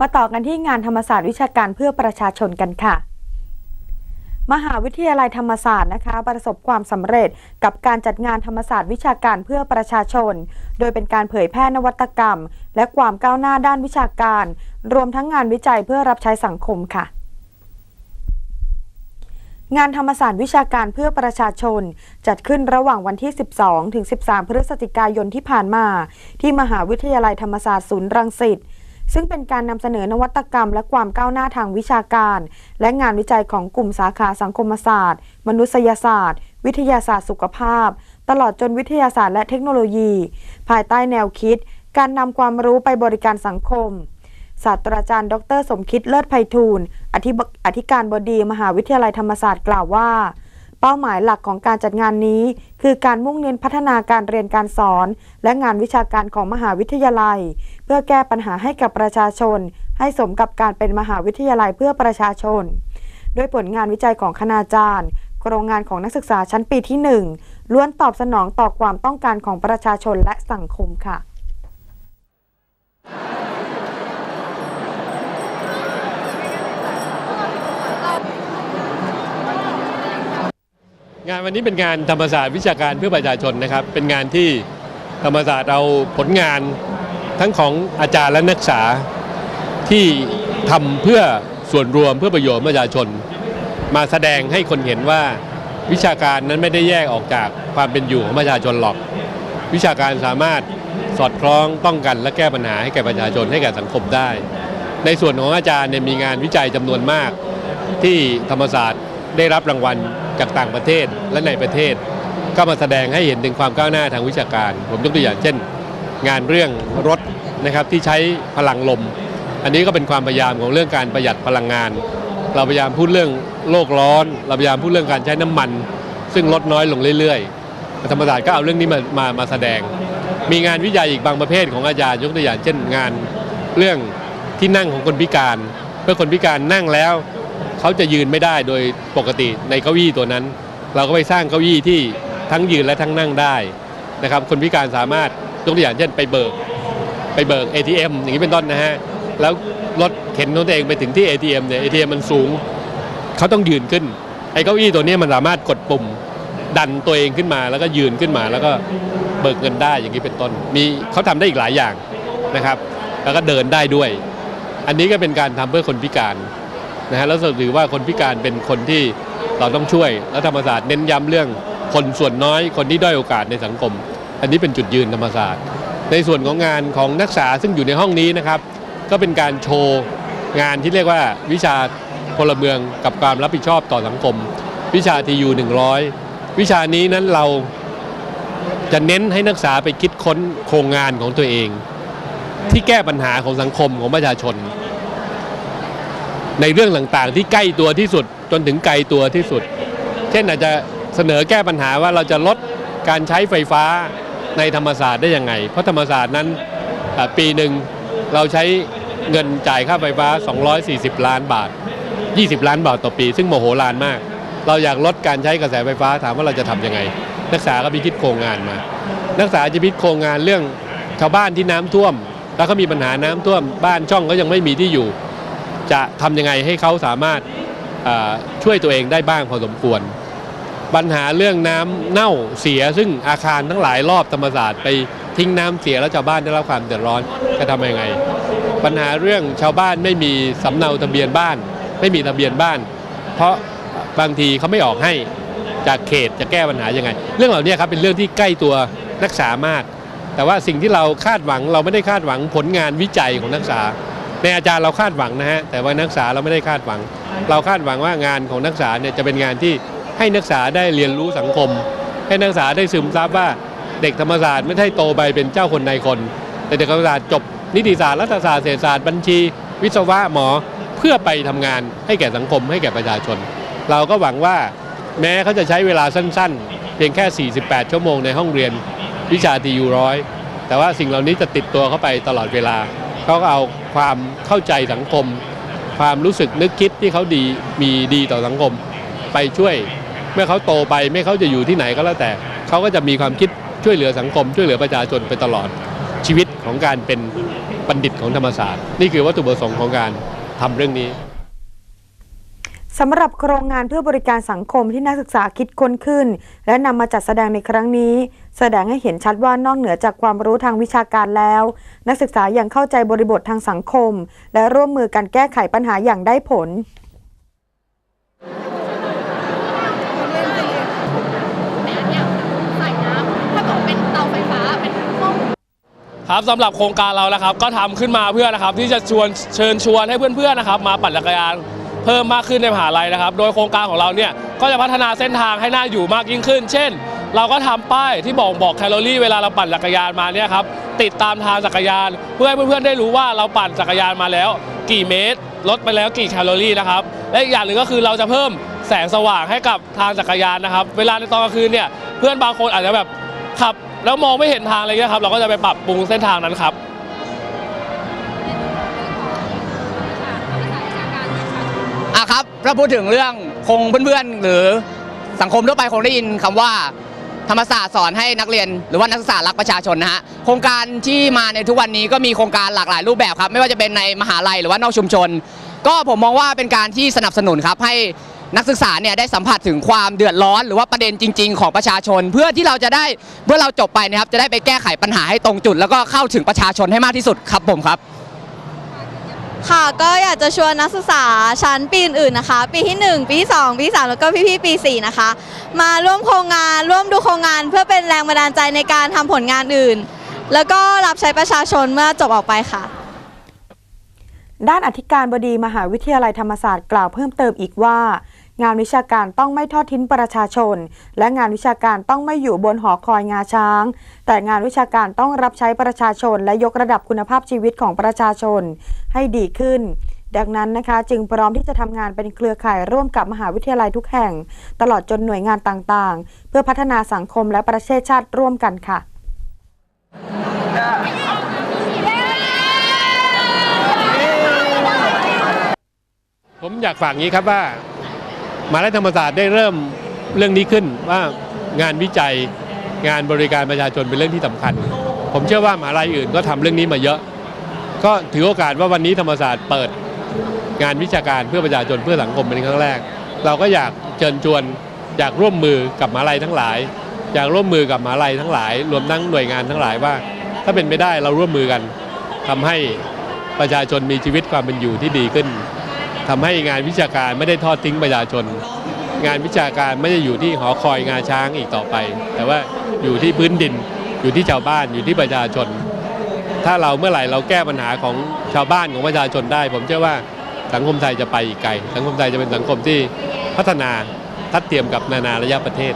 มาต่อกันที่งานธรรมศาสตร์วิชาการเพื่อประชาชนกันค่ะ มหาวิทยาลัยธรรมศาสตร์นะคะ ประสบความสำเร็จกับการจัดงานธรรมศาสตร์วิชาการเพื่อประชาชน โดยเป็นการเผยแพร่นวัตกรรม และความก้าวหน้าด้านวิชาการ รวมทั้งงานวิจัยเพื่อรับใช้สังคมค่ะงานธรรมศาสตร์วิชาการเพื่อประชาชน จัดขึ้นระหว่างวันที่ 12 ถึง 13 พฤศจิกายนที่ผ่านมา ที่มหาวิทยาลัยธรรมศาสตร์ศูนย์รังสิต ซึ่งเป็นการนำเสนอนวัตกรรม และความก้าวหน้าทางวิชาการ และงานวิจัยของกลุ่มสาขาสังคมศาสตร์ มนุษยศาสตร์ วิทยาศาสตร์สุขภาพ ตลอดจนวิทยาศาสตร์และเทคโนโลยี ภายใต้แนวคิด การนำความรู้ไปบริการสังคมศาสตราจารย์ ดร สมคิดเลิศไพฑูรย์อธิบอธิการบดีมหาวิทยาลัยธรรมศาสตร์กล่าวว่า เป้าหมายหลักของการจัดงานนี้ คือการมุ่งเน้นพัฒนาการเรียนการสอน และงานวิชาการของมหาวิทยาลัย พื่อแก้ปัญหาให้กับประชาชน ให้สมกับการเป็นมหาวิทยาลัยเพื่อประชาชน ด้วยผลงานวิจัยของคณาจารย์ โครงงานของนักศึกษาชั้นปีที่ 1 ล้วนตอบสนองต่อความต้องการของประชาชนและสังคมค่ะงานวันนี้เป็นงานธรรมศาสตร์วิชาการเพื่อประชาชนนะครับ เป็นงานที่ธรรมศาสตร์เอาผลงาน ทั้งของอาจารย์และนักศึกษาที่ทำเพื่อส่วนรวมเพื่อประโยชน์ประชาชน มาแสดงให้คนเห็นว่าวิชาการนั้นไม่ได้แยกออกจากความเป็นอยู่ของประชาชนหรอก วิชาการสามารถสอดคล้องป้องกันและแก้ปัญหาให้แก่ประชาชนให้แก่สังคมได้ ในส่วนของอาจารย์เนี่ยมีงานวิจัยจำนวนมาก ที่ธรรมศาสตร์ได้รับรางวัลจากต่างประเทศและในประเทศ ก็มาแสดงให้เห็นถึงความก้าวหน้าทางวิชาการ ผมยกตัวอย่างเช่น งานเรื่องรถนะครับที่ใช้พลังลม อันนี้ก็เป็นความพยายามของเรื่องการประหยัดพลังงาน เราพยายามพูดเรื่องโลกร้อน เราพยายามพูดเรื่องการใช้น้ำมัน ซึ่งลดน้อยลงเรื่อยๆธรรมศาสตร์ก็เอาเรื่องนี้มามามาแสดง มีงานวิจัยอีกบางประเภทของอาจารย์ยกตัวอย่างเช่นงานเรื่องที่นั่งของคนพิการ เพื่อคนพิการนั่งแล้วเขาจะยืนไม่ได้โดยปกติในเก้าอี้ตัวนั้น เราก็ไปสร้างเก้าอี้ที่ทั้งยืนและทั้งนั่งได้นะครับคนพิการสามารถ ยกตัวอย่างเช่นไปเบิกไปเบิก ATM อย่างนี้เป็นต้นนะฮะแล้วรถเข็นตัวเองไปถึงที่ ATM เนี่ย ATM มันสูงเขาต้องยืนขึ้นไอ้เก้าอี้ตัวนี้มันสามารถกดปุ่มดันตัวเองขึ้นมาแล้วก็ยืนขึ้นมาแล้วก็เบิกเงินได้อย่างนี้เป็นต้น มีเขาทำได้อีกหลายอย่างนะครับ แล้วก็เดินได้ด้วย อันนี้ก็เป็นการทำเพื่อคนพิการนะฮะแล้วถือว่าคนพิการเป็นคนที่เราต้องช่วย และธรรมศาสตร์เน้นย้ำเรื่องคนส่วนน้อยคนที่ด้อยโอกาสในสังคม อันนี้เป็นจุดยืนธรรมศาสตร์ ในส่วนของงานของนักศึกษาซึ่งอยู่ในห้องนี้นะครับ ก็เป็นการโชว์งานที่เรียกว่าวิชาพลเมืองกับความรับผิดชอบต่อสังคม วิชาทียู100วิชานี้นั้นเราจะเน้นให้นักศึกษาไปคิดค้นโครงงานของตัวเอง ที่แก้ปัญหาของสังคมของประชาชน ในเรื่องต่างๆ ที่ใกล้ตัวที่สุดจนถึงไกลตัวที่สุด เช่นอาจจะเสนอแก้ปัญหาว่าเราจะลดการใช้ไฟฟ้า ในธรรมศาสตร์ได้ยังไง เพราะธรรมศาสตร์นั้นปีหนึ่งเราใช้เงินจ่ายค่าไฟฟ้า 240 ล้านบาท 20 ล้านบาทต่อปี ซึ่งโมโหลานมาก เราอยากลดการใช้กระแสไฟฟ้าถามว่าเราจะทำยังไง นักศึกษาก็ไปคิดโครงงานมา นักศึกษาจะคิดโครงงานเรื่องชาวบ้านที่น้ำท่วม แล้วเขามีปัญหาน้ำท่วม บ้านช่องก็ยังไม่มีที่อยู่ จะทำยังไงให้เขาสามารถช่วยตัวเองได้บ้างพอสมควร ปัญหาเรื่องน้ำเน่าเสีย ซึ่งอาคารทั้งหลายรอบธรรมศาสตร์ไปทิ้งน้ำเสียแล้วชาวบ้านได้รับความเดือดร้อนจะทำยังไง ปัญหาเรื่องชาวบ้านไม่มีสำเนาทะเบียนบ้าน ไม่มีทะเบียนบ้าน เพราะบางทีเขาไม่ออกให้จากเขตจะแก้ปัญหายังไง เรื่องเหล่านี้ครับเป็นเรื่องที่ใกล้ตัวนักศึกษามาก แต่ว่าสิ่งที่เราคาดหวังเราไม่ได้คาดหวังผลงานวิจัยของนักศึกษาในอาจารย์เราคาดหวังนะฮะแต่ว่านักศึกษาเราไม่ได้คาดหวัง เราคาดหวังว่างานของนักศึกษาเนี่ยจะเป็นงานที่ ให้นักศึกษาได้เรียนรู้สังคม ให้นักศึกษาได้ซึมซับว่าเด็กธรรมศาสตร์ไม่ใช่โตไปเป็นเจ้าคนนายคน แต่เด็กธรรมศาสตร์จบนิติศาสตร์รัฐศาสตร์เศรษฐศาสตร์บัญชี วิศวะหมอเพื่อไปทำงานให้แก่สังคมให้แก่ประชาชน เราก็หวังว่าแม้เขาจะใช้เวลาสั้นๆ เพียงแค่ 48 ชั่วโมงในห้องเรียนวิชาทียูร้อยแต่ว่าสิ่งเหล่านี้จะติดตัวเข้าไปตลอดเวลาเขาก็เอาความเข้าใจสังคม ความรู้สึกนึกคิดที่เขาดีมีดีต่อสังคม ไปช่วย เมื่อเขาโตไปไม่เขาจะอยู่ที่ไหนก็แล้วแต่ เขาก็จะมีความคิดช่วยเหลือสังคม ช่วยเหลือประชาชนไปตลอดชีวิตของการเป็นบัณฑิตของธรรมศาสตร์ นี่คือวัตถุประสงค์ของการทำเรื่องนี้สำหรับโครงงานเพื่อบริการสังคมที่นักศึกษาคิดค้นขึ้น และนำมาจัดแสดงในครั้งนี้ แสดงให้เห็นชัดว่านอกเหนือจากความรู้ทางวิชาการแล้ว นักศึกษายังเข้าใจบริบททางสังคม และร่วมมือกันแก้ไขปัญหาอย่างได้ผล แต่อันเนี้ยใส่น้ำถ้าเกิดเป็นเตาไฟฟ้าเป็นห้อง ครับสำหรับโครงการเรานะครับ ก็ทำขึ้นมาเพื่อนะครับ ที่จะชวนเชิญชวนให้เพื่อนๆนะครับ มาปั่นจักรยานเพิ่มมากขึ้นในมหาลัยนะครับ โดยโครงการของเราเนี่ยก็จะพัฒนาเส้นทางให้น่าอยู่มากยิ่งขึ้น เช่น เราก็ทำป้ายที่บอกบอกแคลอรี่เวลาเราปั่นจักรยานมาเนี่ยครับติดตามทางจักรยาน เพื่อให้เพื่อนๆได้รู้ว่าเราปั่นจักรยานมาแล้ว กี่เมตร ลดไปแล้วกี่แคลอรี่นะครับและอีกอย่างหนึ่งก็คือเราจะเพิ่มแสงสว่างให้กับทางจักรยานนะครับ เวลาในตอนกลางคืนเนี่ยเพื่อนบางคนอาจจะแบบขับ แล้วมองไม่เห็นทางอะไรเงี้ยครับ เราก็จะไปปรับปรุงเส้นทางนั้นครับ อะครับถ้าพูดถึงเรื่องคงเพื่อนๆ หรือสังคมทั่วไปคงได้ยินคำว่าธรรมศาสตร์สอนให้นักเรียน หรือว่านักศึกษารักประชาชนนะฮะโครงการที่มาในทุกวันนี้ก็มีโครงการหลากหลายรูปแบบครับ ไม่ว่าจะเป็นในมหาลัยหรือว่านอกชุมชน ก็ผมมองว่าเป็นการที่สนับสนุนครับให้ นักศึกษาเนี่ยได้สัมผัสถึงความเดือดร้อน หรือว่าประเด็นจริง ๆ ของประชาชน เพื่อที่เราจะได้เมื่อเราจบไปนะครับจะได้ไปแก้ไขปัญหาให้ตรงจุด แล้วก็เข้าถึงประชาชนให้มากที่สุดครับผมครับ ค่ะก็อยากจะชวนนักศึกษาชั้นปีอื่นๆนะคะ ปีที่ 1 ปีที่ 2 ปีที่ 3 แล้วก็พี่ๆปี 4 นะคะ มาร่วมโครงงานร่วมดูโครงงานเพื่อเป็นแรงบันดาลใจในการทำผลงานอื่น แล้วก็รับใช้ประชาชนเมื่อจบออกไปค่ะ ด้านอธิการบดีมหาวิทยาลัยธรรมศาสตร์กล่าวเพิ่มเติมอีกว่า งานวิชาการต้องไม่ทอดทิ้งประชาชน และงานวิชาการต้องไม่อยู่บนหอคอยงาช้าง แต่งานวิชาการต้องรับใช้ประชาชน และยกระดับคุณภาพชีวิตของประชาชนให้ดีขึ้นดังนั้นนะคะจึงพร้อมที่จะทำงานเป็นเครือข่ายร่วมกับมหาวิทยาลัยทุกแห่ง ตลอดจนหน่วยงานต่างๆ เพื่อพัฒนาสังคมและประเทศชาติร่วมกันค่ะผมอยากฝากงี้ครับว่า มหาลัยธรรมศาสตร์ได้เริ่มเรื่องนี้ขึ้นว่างานวิจัยงานบริการประชาชนเป็นเรื่องที่สำคัญ ผมเชื่อว่ามหาลัยอื่นก็ทำเรื่องนี้มาเยอะ ก็ถือโอกาสว่าวันนี้ธรรมศาสตร์เปิดงานวิชาการเพื่อประชาชนเพื่อสังคมเป็นครั้งแรก เราก็อยากเชิญชวนอยากร่วมมือกับมหาลัยทั้งหลาย อยากร่วมมือกับมหาลัยทั้งหลาย รวมทั้งหน่วยงานทั้งหลายว่า ถ้าเป็นไปได้เราร่วมมือกันทำให้ประชาชนมีชีวิตความเป็นอยู่ที่ดีขึ้น ทำให้งานวิชาการไม่ได้ทอดทิ้งประชาชน งานวิชาการไม่ได้อยู่ที่หอคอยงาช้างอีกต่อไป แต่ว่าอยู่ที่พื้นดิน อยู่ที่ชาวบ้านอยู่ที่ประชาชน ถ้าเราเมื่อไหร่เราแก้ปัญหาของชาวบ้านของประชาชนได้ ผมเชื่อว่าสังคมไทยจะไปอีกไกล สังคมไทยจะเป็นสังคมที่พัฒนาทัดเทียมกับนานาระยะประเทศ